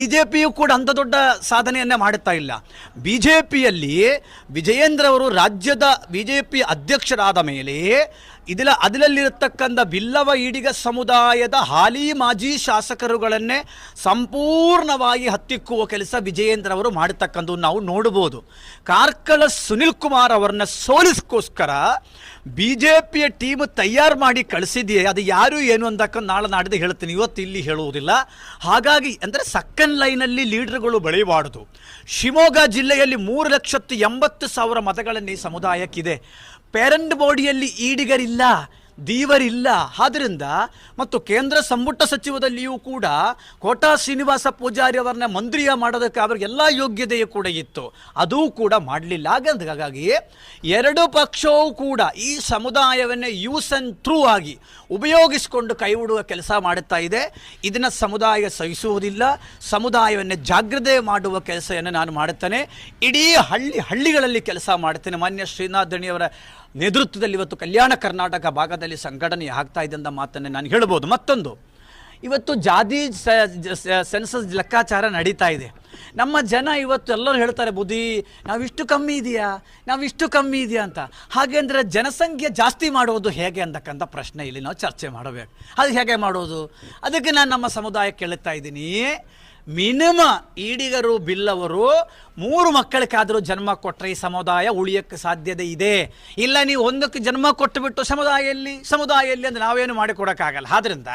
ಬಿಜೆಪಿಯು ಕೂಡ ಅಂಥ ದೊಡ್ಡ ಸಾಧನೆಯನ್ನೇ ಮಾಡುತ್ತಾ ಇಲ್ಲ. ಬಿಜೆಪಿಯಲ್ಲಿ ವಿಜಯೇಂದ್ರ ಅವರು ರಾಜ್ಯದ ಬಿಜೆಪಿ ಅಧ್ಯಕ್ಷರಾದ ಮೇಲೆ ಇದರ ಅದರಲ್ಲಿರತಕ್ಕಂಥ ಬಿಲ್ಲವ ಈಡಿಗ ಸಮುದಾಯದ ಹಾಲಿ ಮಾಜಿ ಶಾಸಕರುಗಳನ್ನೇ ಸಂಪೂರ್ಣವಾಗಿ ಹತ್ತಿಕ್ಕುವ ಕೆಲಸ ವಿಜಯೇಂದ್ರ ಅವರು ಮಾಡತಕ್ಕಂಥ ನಾವು ನೋಡಬಹುದು ಕಾರ್ಕಳ ಸುನಿಲ್ ಕುಮಾರ್ ಅವರನ್ನ ಸೋಲಿಸ್ಕೋಸ್ಕರ ಬಿ ಜೆ ಪಿಯ ಟೀಮ್ ತಯಾರು ಮಾಡಿ ಕಳಿಸಿದೆಯೇ, ಅದು ಯಾರು ಏನು ಅಂದಕ್ಕ ನಾಳೆ ನಾಡಿದ್ದು ಹೇಳ್ತೀನಿ, ಇವತ್ತು ಇಲ್ಲಿ ಹೇಳುವುದಿಲ್ಲ. ಹಾಗಾಗಿ, ಅಂದರೆ ಸೆಕೆಂಡ್ ಲೈನಲ್ಲಿ ಲೀಡರ್ಗಳು ಬೆಳೆಯಬಾರದು ಶಿವಮೊಗ್ಗ ಜಿಲ್ಲೆಯಲ್ಲಿ ಮೂರು ಲಕ್ಷತ್ತು ಎಂಬತ್ತು ಸಾವಿರ ಮತಗಳನ್ನು ಈ ಸಮುದಾಯಕ್ಕಿದೆ ಪೇರೆಂಟ್ ಬಾಡಿಯಲ್ಲಿ ಈಡಿಗರಿಲ್ಲ. ದೀವರಿಲ್ಲ. ಆದ್ದರಿಂದ ಮತ್ತು ಕೇಂದ್ರ ಸಂಪುಟ ಸಚಿವದಲ್ಲಿಯೂ ಕೂಡ ಕೋಟಾ ಶ್ರೀನಿವಾಸ ಪೂಜಾರಿ ಅವರನ್ನ ಮಂತ್ರಿಯ ಮಾಡೋದಕ್ಕೆ ಅವರಿಗೆಲ್ಲ ಯೋಗ್ಯತೆಯೂ ಕೂಡ ಇತ್ತು. ಅದೂ ಕೂಡ ಮಾಡಲಿಲ್ಲ. ಹಾಗಾಗಿ ಎರಡು ಪಕ್ಷವೂ ಕೂಡ ಈ ಸಮುದಾಯವನ್ನೇ ಯೂಸ್ ಆ್ಯಂಡ್ ಥ್ರೂ ಆಗಿ ಉಪಯೋಗಿಸಿಕೊಂಡು ಕೈ ಕೆಲಸ ಮಾಡುತ್ತಾ ಇದೆ. ಇದನ್ನು ಸಮುದಾಯ ಸಹಿಸುವುದಿಲ್ಲ. ಸಮುದಾಯವನ್ನು ಜಾಗ್ರತೆ ಮಾಡುವ ಕೆಲಸವನ್ನು ನಾನು ಮಾಡುತ್ತೇನೆ. ಇಡೀ ಹಳ್ಳಿ ಹಳ್ಳಿಗಳಲ್ಲಿ ಕೆಲಸ ಮಾಡುತ್ತೇನೆ. ಮಾನ್ಯ ಶ್ರೀನಾಥ್ ದಣಿಯವರ ನೇತೃತ್ವದಲ್ಲಿ ಇವತ್ತು ಕಲ್ಯಾಣ ಕರ್ನಾಟಕ ಭಾಗದಲ್ಲಿ ಸಂಘಟನೆ ಆಗ್ತಾ ಇದೆ ಅಂತ ಮಾತನ್ನು ನಾನು ಹೇಳ್ಬೋದು. ಮತ್ತೊಂದು, ಇವತ್ತು ಜಾತಿ ಸೆನ್ಸಸ್ ಲೆಕ್ಕಾಚಾರ ನಡೀತಾ ಇದೆ. ನಮ್ಮ ಜನ ಇವತ್ತು ಎಲ್ಲರೂ ಹೇಳ್ತಾರೆ, ಬುದ್ಧಿ ನಾವಿಷ್ಟು ಕಮ್ಮಿ ಇದೆಯಾ ನಾವಿಷ್ಟು ಕಮ್ಮಿ ಇದೆಯಾ ಅಂತ. ಹಾಗೆ ಅಂದರೆ ಜನಸಂಖ್ಯೆ ಜಾಸ್ತಿ ಮಾಡೋದು ಹೇಗೆ ಅಂತಕ್ಕಂಥ ಪ್ರಶ್ನೆ ಇಲ್ಲಿ ನಾವು ಚರ್ಚೆ ಮಾಡಬೇಕು. ಅದು ಹೇಗೆ ಮಾಡೋದು? ಅದಕ್ಕೆ ನಾನು ನಮ್ಮ ಸಮುದಾಯ ಕೇಳುತ್ತಾ ಇದ್ದೀನಿ. ಮಿನಿಮ ಈಡಿಗರು ಬಿಲ್ಲವರು ಮೂರು ಮಕ್ಕಳಿಗಾದರೂ ಜನ್ಮ ಕೊಟ್ಟರೆ ಈ ಸಮುದಾಯ ಉಳಿಯೋಕ್ಕೆ ಸಾಧ್ಯತೆ ಇದೆ. ಇಲ್ಲ ನೀವು ಒಂದಕ್ಕೆ ಜನ್ಮ ಕೊಟ್ಟುಬಿಟ್ಟು ಸಮುದಾಯದಲ್ಲಿ ಸಮುದಾಯಲ್ಲಿ ಅಂದರೆ ನಾವೇನು ಮಾಡಿಕೊಡೋಕ್ಕಾಗಲ್ಲ. ಆದ್ದರಿಂದ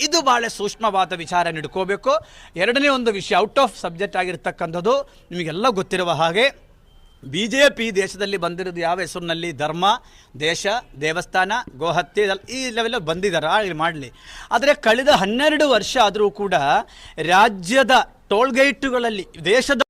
ಇದು ಭಾಳ ಸೂಕ್ಷ್ಮವಾದ ವಿಚಾರ ನೀಡ್ಕೋಬೇಕು. ಎರಡನೇ ಒಂದು ವಿಷಯ ಔಟ್ ಆಫ್ ಸಬ್ಜೆಕ್ಟ್ ಆಗಿರ್ತಕ್ಕಂಥದ್ದು ನಿಮಗೆಲ್ಲ ಗೊತ್ತಿರುವ ಹಾಗೆ ಬಿ ಜೆ ಪಿ ದೇಶದಲ್ಲಿ ಬಂದಿರೋದು ಯಾವ ಹೆಸರಿನಲ್ಲಿ? ಧರ್ಮ, ದೇಶ, ದೇವಸ್ಥಾನ, ಗೋಹತ್ಯೆ ಈ ಲೆವೆಲ್ ಬಂದಿದ್ದಾರೆ ಆಗಲಿ ಮಾಡಲಿ. ಆದರೆ ಕಳೆದ ಹನ್ನೆರಡು ವರ್ಷ ಆದರೂ ಕೂಡ ರಾಜ್ಯದ ಟೋಲ್ಗೇಟುಗಳಲ್ಲಿ ದೇಶದ